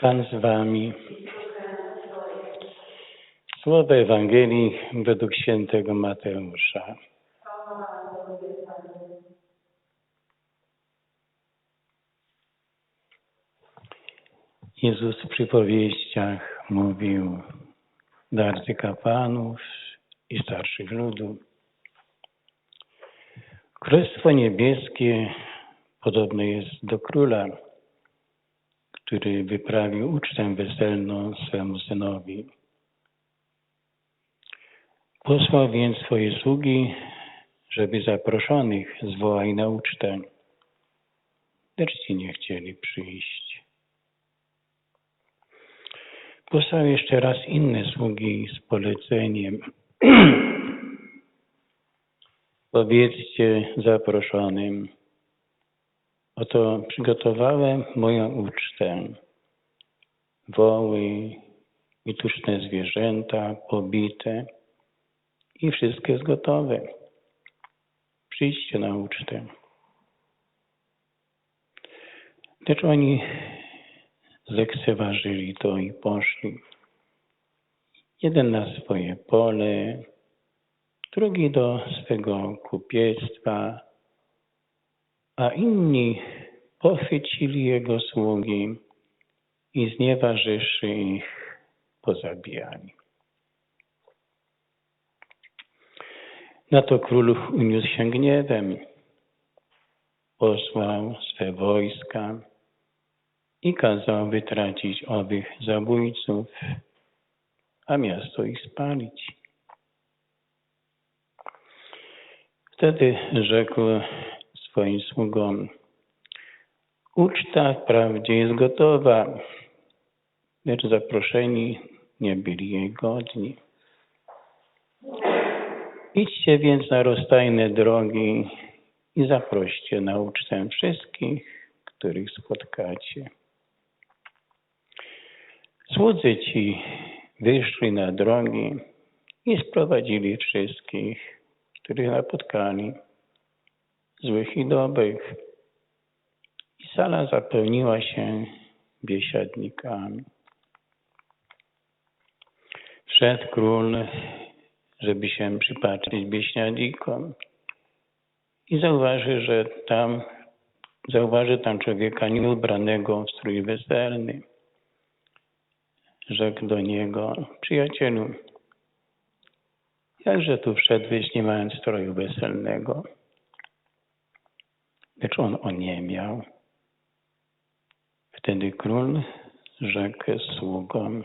Pan z wami. Słowo Ewangelii według świętego Mateusza. Jezus w przypowieściach mówił do arcykapłanów i starszych ludu. Królestwo niebieskie podobne jest do króla, który wyprawił ucztę weselną swemu synowi. Posłał więc swoje sługi, żeby zaproszonych zwołali na ucztę, lecz ci nie chcieli przyjść. Posłał jeszcze raz inne sługi z poleceniem. Powiedzcie zaproszonym, oto przygotowałem moją ucztę. Woły i tuczne zwierzęta pobite i wszystko jest gotowe. Przyjdźcie na ucztę. Lecz oni zlekceważyli to i poszli. Jeden na swoje pole, drugi do swego kupiectwa, a inni pochwycili jego sługi i znieważywszy ich, pozabijali. Na to król uniósł się gniewem, posłał swe wojska i kazał wytracić owych zabójców, a miasto ich spalić. Wtedy rzekł swoim sługom, uczta wprawdzie jest gotowa, lecz zaproszeni nie byli jej godni. Idźcie więc na rozstajne drogi i zaproście na ucztę wszystkich, których spotkacie. Słudzy ci wyszli na drogi i sprowadzili wszystkich, których napotkali, złych i dobrych. I sala zapełniła się biesiadnikami. Wszedł król, żeby się przypatrzyć bieśniadikom i zauważy, że tam zauważy tam człowieka nieubranego w strój weselny rzekł do niego, przyjacielu, jakże tu wszedłeś, nie mając stroju weselnego? Lecz on oniemiał. Wtedy król rzekł sługom,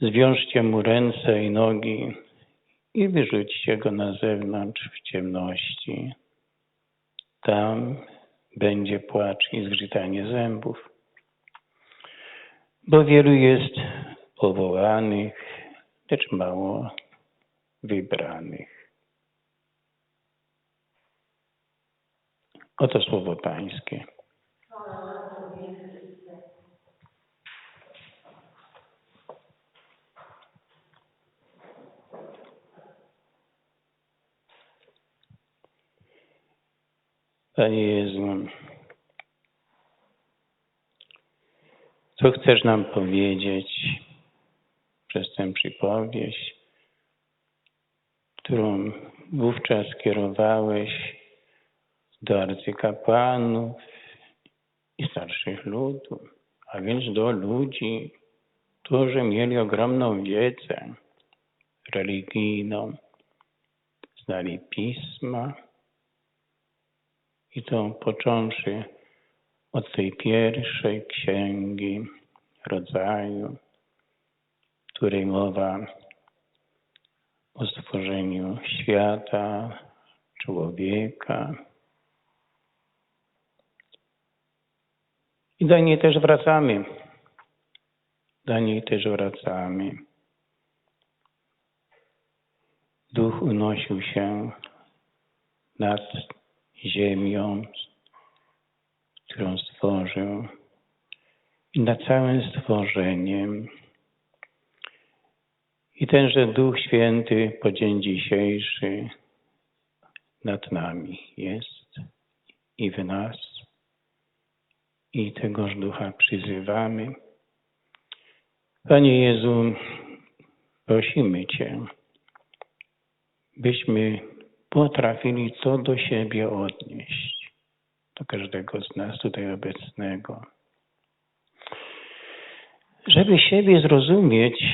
zwiążcie mu ręce i nogi i wyrzućcie go na zewnątrz w ciemności. Tam będzie płacz i zgrzytanie zębów bo wielu jest powołanych, lecz mało wybranych. Oto słowo Pańskie. Panie Jezu, Co chcesz nam powiedzieć przez tę przypowieść, którą wówczas kierowałeś do arcykapłanów i starszych ludów, a więc do ludzi, którzy mieli ogromną wiedzę religijną, znali pisma i to począwszy od tej pierwszej księgi rodzaju, której mowa o stworzeniu świata, człowieka. I do niej też wracamy. Do niej też wracamy. Duch unosił się nad ziemią, którą stworzył i nad całym stworzeniem. I tenże Duch Święty po dzień dzisiejszy nad nami jest i w nas. I tegoż ducha przyzywamy. Panie Jezu, prosimy Cię, byśmy potrafili co do siebie odnieść, do każdego z nas tutaj obecnego. Żeby siebie zrozumieć,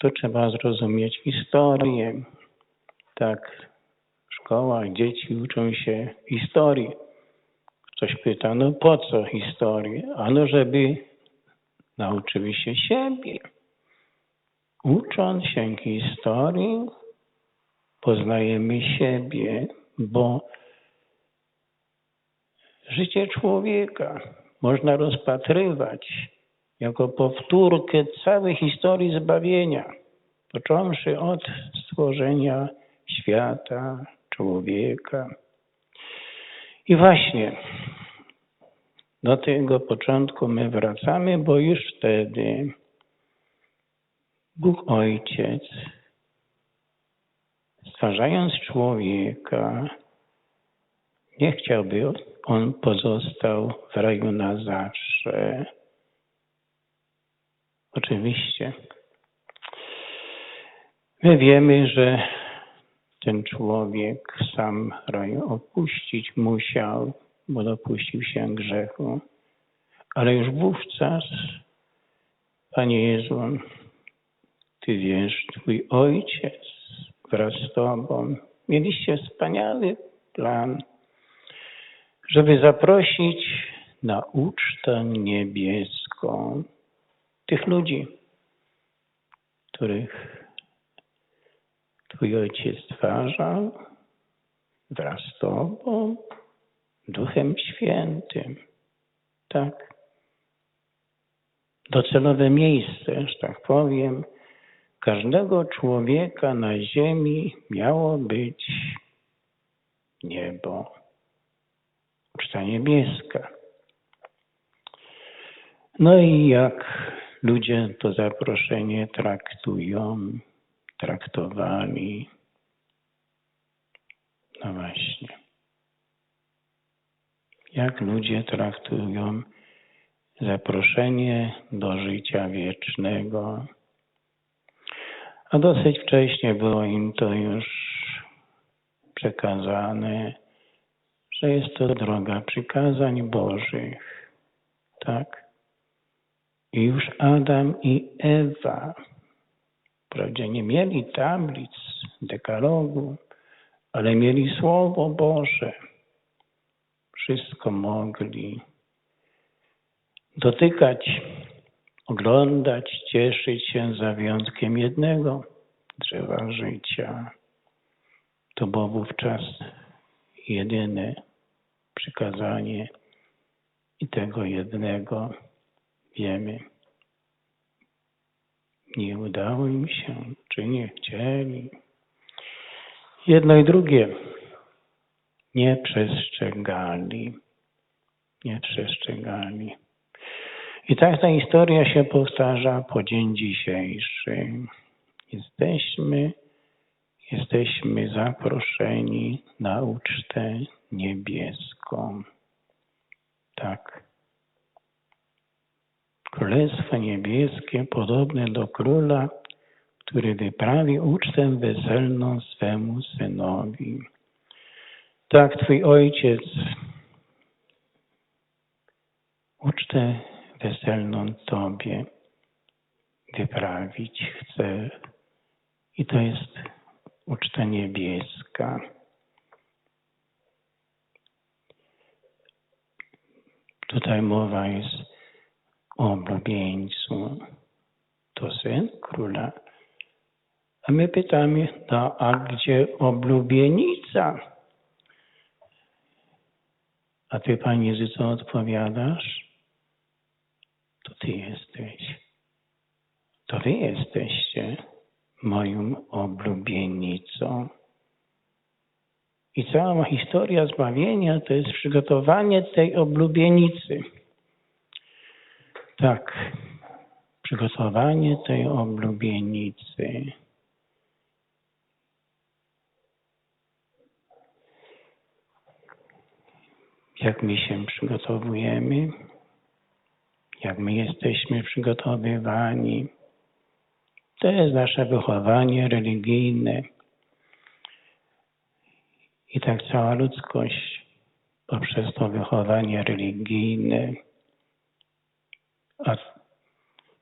to trzeba zrozumieć historię. Tak, w szkołach dzieci uczą się historii. Ktoś pyta, no po co historii? Ano, żeby nauczyły się siebie. Ucząc się historii, poznajemy siebie, bo życie człowieka można rozpatrywać jako powtórkę całej historii zbawienia, począwszy od stworzenia świata, człowieka. I właśnie do tego początku my wracamy, bo już wtedy Bóg Ojciec, stwarzając człowieka, nie chciałby on pozostał w raju na zawsze. Oczywiście. My wiemy, że ten człowiek sam raj opuścić musiał, bo dopuścił się grzechu. Ale już wówczas, Panie Jezu, Ty wiesz, Twój Ojciec wraz z Tobą mieliście wspaniały plan, żeby zaprosić na ucztę niebieską tych ludzi, których Twój Ojciec stwarzał wraz z Tobą, Duchem Świętym. Tak. Docelowe miejsce, że tak powiem, każdego człowieka na ziemi miało być niebo, uczta niebieska. No i jak ludzie to zaproszenie traktują, traktowali. No właśnie. Jak ludzie traktują zaproszenie do życia wiecznego. A dosyć wcześnie było im to już przekazane, że jest to droga przykazań Bożych. Tak? I już Adam i Ewa wprawdzie nie mieli tablic, dekalogu, ale mieli Słowo Boże. Wszystko mogli dotykać, oglądać, cieszyć się za wyjątkiem jednego drzewa życia. To było wówczas jedyne przykazanie i tego jednego wiemy. Nie udało im się, czy nie chcieli. Jedno i drugie nie przestrzegali. Nie przestrzegali. I tak ta historia się powtarza po dzień dzisiejszy. Jesteśmy, jesteśmy zaproszeni na ucztę niebieską. Tak. Królestwo Niebieskie podobne do króla, który wyprawi ucztę weselną swemu synowi. Tak Twój ojciec ucztę weselną Tobie wyprawić chce. I to jest uczta niebieska. Tutaj mowa jest oblubieńcu. To syn króla. A my pytamy, no a gdzie oblubienica? A ty, Panie Jezu, co odpowiadasz? To ty jesteś. To wy jesteście moją oblubienicą. I cała historia zbawienia to jest przygotowanie tej oblubienicy. Tak, przygotowanie tej oblubienicy. jak my się przygotowujemy, jak my jesteśmy przygotowywani. To jest nasze wychowanie religijne. I tak cała ludzkość poprzez to wychowanie religijne,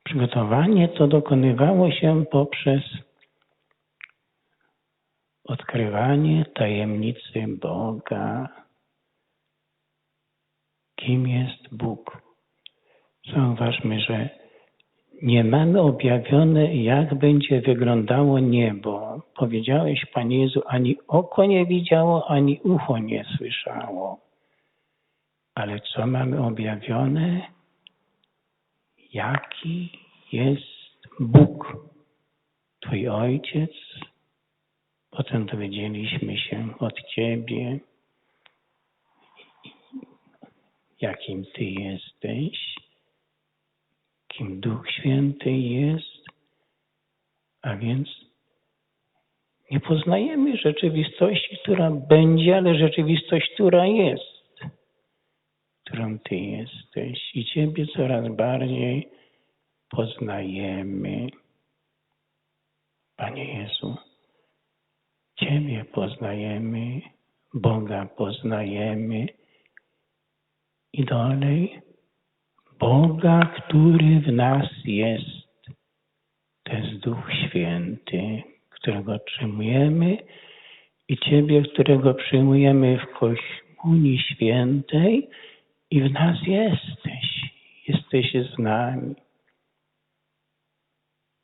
przygotowanie to dokonywało się poprzez odkrywanie tajemnicy Boga. Kim jest Bóg? Zauważmy, że nie mamy objawione, jak będzie wyglądało niebo. Powiedziałeś, Panie Jezu, ani oko nie widziało, ani ucho nie słyszało. Ale co mamy objawione? Jaki jest Bóg, Twój Ojciec? Potem dowiedzieliśmy się od Ciebie, jakim Ty jesteś, kim Duch Święty jest, a więc nie poznajemy rzeczywistości, która będzie, ale rzeczywistość, która jest, którą Ty jesteś i Ciebie coraz bardziej poznajemy. Panie Jezu, Ciebie poznajemy, Boga poznajemy i dalej Boga, który w nas jest. To jest Duch Święty, którego przyjmujemy i Ciebie, którego przyjmujemy w Komunii Świętej i w nas jesteś. Jesteś z nami.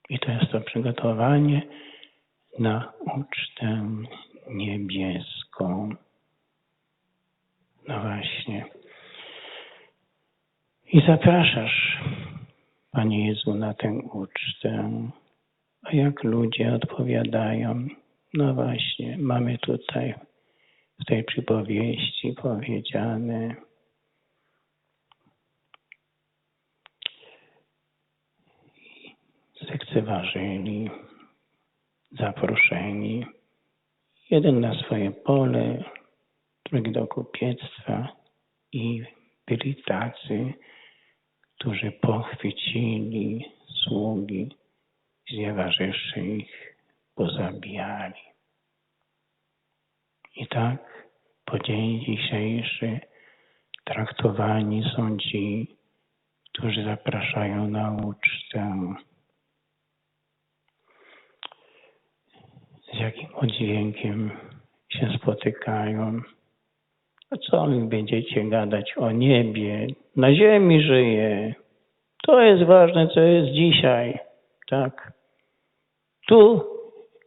I to jest to przygotowanie na ucztę niebieską. No właśnie. I zapraszasz, Panie Jezu, na tę ucztę. A jak ludzie odpowiadają? No właśnie, mamy tutaj w tej przypowieści powiedziane, zlekceważyli, zaproszeni. Jeden na swoje pole, drugi do kupiectwa i byli tacy, którzy pochwycili sługi, znieważywszy ich, pozabijali. I tak po dzień dzisiejszy traktowani są ci, którzy zapraszają na ucztę. Z jakim oddźwiękiem się spotykają. A co wy będziecie gadać o niebie? Na ziemi żyje. To jest ważne, co jest dzisiaj. Tak. Tu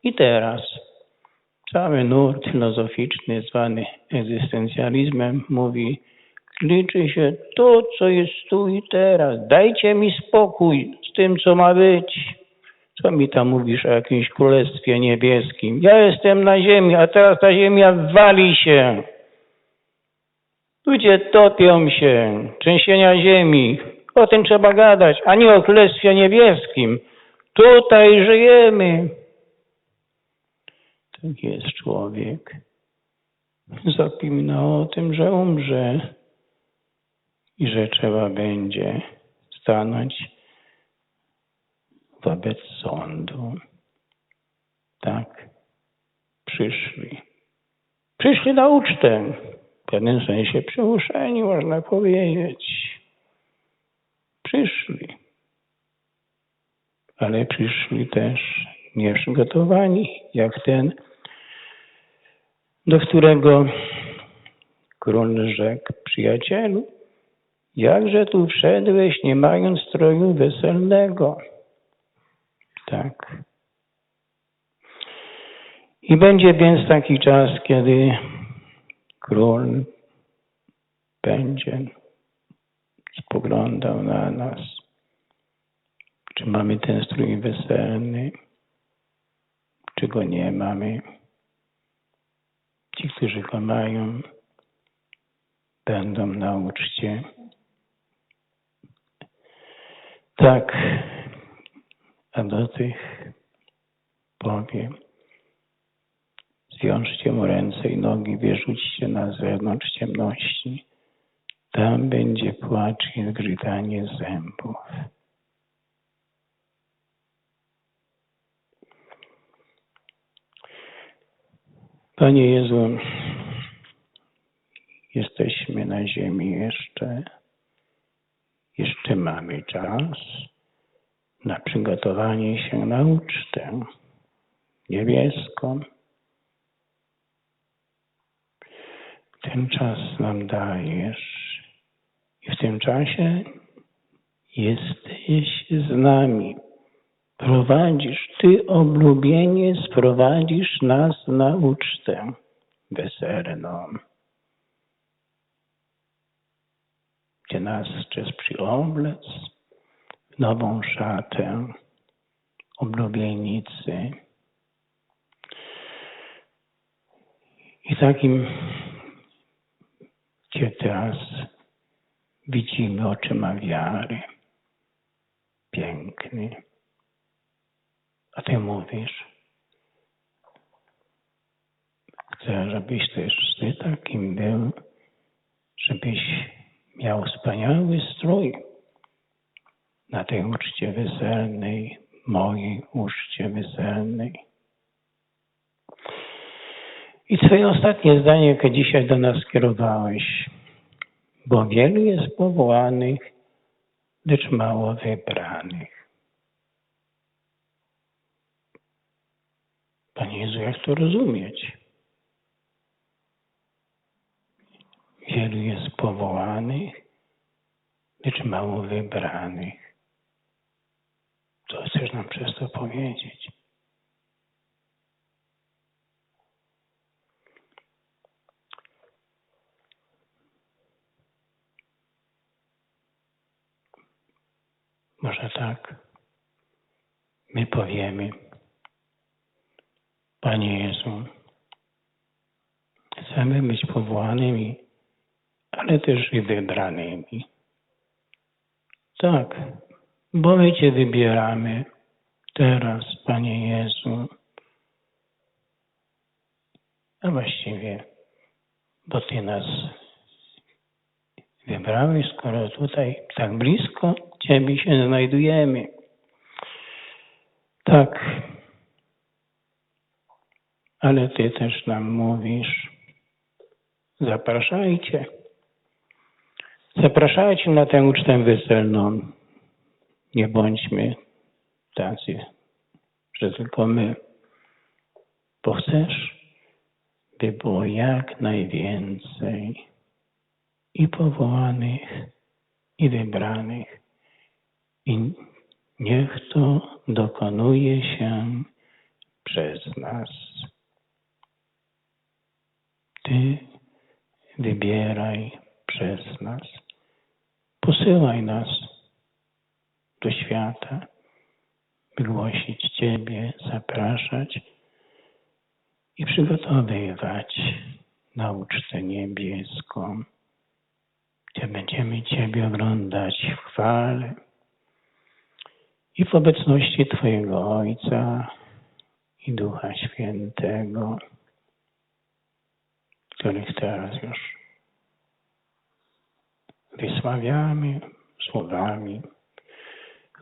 i teraz. Cały nurt filozoficzny zwany egzystencjalizmem mówi, liczy się to, co jest tu i teraz. Dajcie mi spokój z tym, co ma być. Co mi tam mówisz o jakimś królestwie niebieskim? Ja jestem na ziemi, a teraz ta ziemia wali się. Ludzie topią się, trzęsienia ziemi. O tym trzeba gadać, a nie o królestwie niebieskim. Tutaj żyjemy. Tak jest człowiek. Zapomina o tym, że umrze i że trzeba będzie stanąć wobec sądu. Tak, przyszli. Przyszli na ucztę. W pewnym sensie przymuszeni, można powiedzieć. Przyszli. Ale przyszli też nieprzygotowani, jak ten, do którego król rzekł przyjacielu, jakże tu wszedłeś, nie mając stroju weselnego? Tak. I będzie więc taki czas, kiedy król będzie spoglądał na nas, czy mamy ten strój weselny, czy go nie mamy. Ci, którzy go mają, będą na uczcie. Tak, a do tych powie, zwiążcie mu ręce i nogi, wyrzućcie na zewnątrz ciemności, tam będzie płacz i zgrzytanie zębów. Panie Jezu, jesteśmy na ziemi jeszcze, jeszcze mamy czas na przygotowanie się na ucztę niebieską. Ten czas nam dajesz i w tym czasie jesteś z nami. Prowadzisz, Ty oblubienie sprowadzisz nas na ucztę weselną. Gdzie nas chcesz przyoblec w nową szatę oblubienicy. I takim Cię teraz widzimy oczyma wiary. Piękny. A Ty mówisz, chcę, żebyś też Ty takim był, żebyś miał wspaniały strój na tej uczcie weselnej, mojej uczcie weselnej. I Twoje ostatnie zdanie, jakie dzisiaj do nas skierowałeś, bo wielu jest powołanych, lecz mało wybranych. Panie Jezu, jak to rozumieć? Wielu jest powołanych, lecz mało wybranych. Co chcesz nam przez to powiedzieć? Może tak. My powiemy, Panie Jezu, chcemy być powołanymi, ale też i wybranymi. Tak, bo my Cię wybieramy teraz, Panie Jezu. A właściwie, bo Ty nas wybrałeś, skoro tutaj tak blisko Ciebie się znajdujemy. Tak, ale Ty też nam mówisz, zapraszajcie. Zapraszajcie na tę ucztę weselną. Nie bądźmy tacy, że tylko my. Bo chcesz, by było jak najwięcej i powołanych, i wybranych. I niech to dokonuje się przez nas. Ty wybieraj przez nas. Posyłaj nas do świata, by głosić Ciebie, zapraszać i przygotowywać na ucztę niebieską, gdzie będziemy Ciebie oglądać w chwale i w obecności Twojego Ojca i Ducha Świętego których teraz już wysławiamy słowami.